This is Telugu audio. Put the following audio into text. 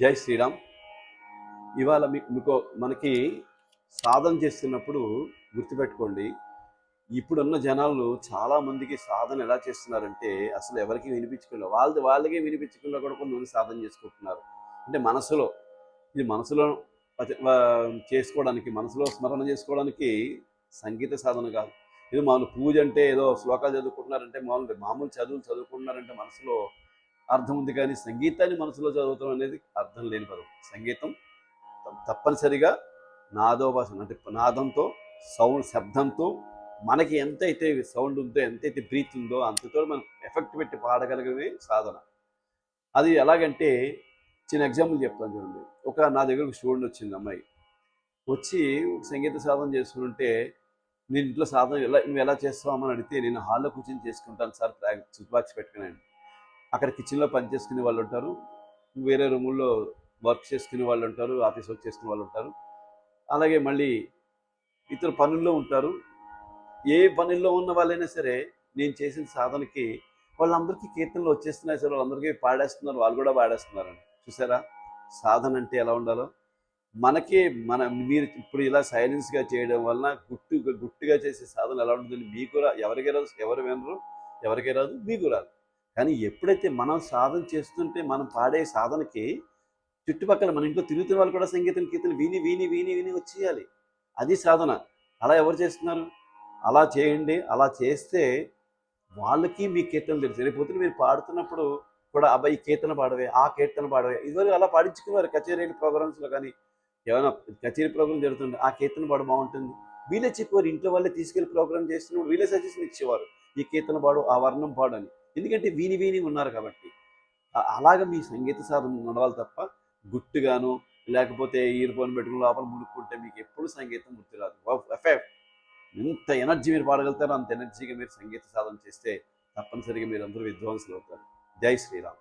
జై శ్రీరామ్. ఇవాళ మీకు మీకు మనకి సాధన చేస్తున్నప్పుడు గుర్తుపెట్టుకోండి. ఇప్పుడున్న జనాలు చాలా మందికి సాధన ఎలా చేస్తున్నారంటే అసలు ఎవరికి వినిపించకుండా వాళ్ళది వాళ్ళకే వినిపించకుండా కూడా కొంతమంది సాధన చేసుకుంటున్నారు. అంటే మనసులో ఇది మనసులో చేసుకోవడానికి మనసులో స్మరణ చేసుకోవడానికి సంగీత సాధన కాదు. ఇది మామూలు పూజ అంటే ఏదో శ్లోకాలు చదువుకుంటున్నారంటే మామూలు మామూలు చదువులు చదువుకుంటున్నారంటే మనసులో అర్థం ఉంది కానీ సంగీతాన్ని మనసులో చదవటం అనేది అర్థం లేని పదం. సంగీతం తప్పనిసరిగా నాదోపాసన అంటే నాదంతో సౌండ్ శబ్దంతో మనకి ఎంతైతే సౌండ్ ఉందో ఎంతైతే బ్రీత్ ఉందో అంతతో మనం ఎఫెక్ట్ పెట్టి పాడగలిగే సాధన. అది ఎలాగంటే చిన్న ఎగ్జాంపుల్ చెప్తాను చూడండి. ఒక నా దగ్గర ఒక స్టూడెంట్ వచ్చింది అమ్మాయి. వచ్చి సంగీత సాధన చేసుకుంటే నేను ఇంట్లో సాధన ఎలా నువ్వు ఎలా చేస్తావు? అని అడిగితే నేను హాల్లో కూర్చొని చేసుకుంటాను సార్ బాక్స్ పెట్టుకున్నాను అక్కడ కిచెన్లో పని చేసుకునే వాళ్ళు ఉంటారు. వేరే రూముల్లో వర్క్ చేసుకునే వాళ్ళు ఉంటారు ఆఫీస్ వర్క్ చేసుకునే వాళ్ళు ఉంటారు. అలాగే మళ్ళీ ఇతర పనుల్లో ఉంటారు. ఏ పనుల్లో ఉన్న వాళ్ళైనా సరే నేను చేసిన సాధనకి వాళ్ళందరికీ కీర్తనలు వచ్చేస్తున్నాయి సార్. వాళ్ళందరికీ పాడేస్తున్నారు. వాళ్ళు కూడా పాడేస్తున్నారు చూసారా? సాధన అంటే ఎలా ఉండాలో? మనకే మన మీరు ఇప్పుడు ఇలా సైలెన్స్గా చేయడం వలన గుట్టు గుట్టుగా చేసే సాధన ఎలా ఉంటుందని మీకు రా ఎవరికి రాదు? ఎవరు వినరు? ఎవరికి రాదు? మీకు రాదు. కానీ ఎప్పుడైతే మనం సాధన చేస్తుంటే మనం పాడే సాధనకి చుట్టుపక్కల మన ఇంట్లో తిరుగుతున్న వాళ్ళు కూడా సంగీతం కీర్తనలు విని విని విని విని వచ్చేయాలి. అది సాధన. అలా ఎవరు చేస్తున్నారు? అలా చేయండి అలా చేస్తే వాళ్ళకి మీ కీర్తన తెలుసు. రేపు మీరు పాడుతున్నప్పుడు కూడా అబ్బాయి కీర్తన పాడవే ఆ కీర్తన పాడవే ఇదివరకు అలా పాడించుకున్నారు కచేరీ ప్రోగ్రామ్స్లో కానీ ఏమైనా కచేరీ ప్రోగ్రామ్ జరుగుతుంది ఆ కీర్తన పాడు బాగుంటుంది. వీళ్ళే చెప్పేవారు. ఇంట్లో వాళ్ళే తీసుకెళ్ళి ప్రోగ్రామ్ చేస్తున్నప్పుడు వీళ్ళే సజెషన్ ఇచ్చేవారు. ఈ కీర్తన పాడు ఆ వర్ణం పాడు అని. ఎందుకంటే వీని వీని ఉన్నారు కాబట్టి. అలాగ మీ సంగీత సాధన నడవాలి తప్ప గుట్టుగాను లేకపోతే ఇయర్ ఫోన్ పెట్టుకుని లోపల ముడుక్కుంటే మీకు ఎప్పుడు సంగీతం గుర్తురాదు ఎఫెక్ట్ ఎంత ఎనర్జీ మీరు పాడగలుగుతారో అంత ఎనర్జీగా మీరు సంగీత సాధన చేస్తే తప్పనిసరిగా మీరు అందరూ విద్వాంసులు అవుతారు జై శ్రీరామ్.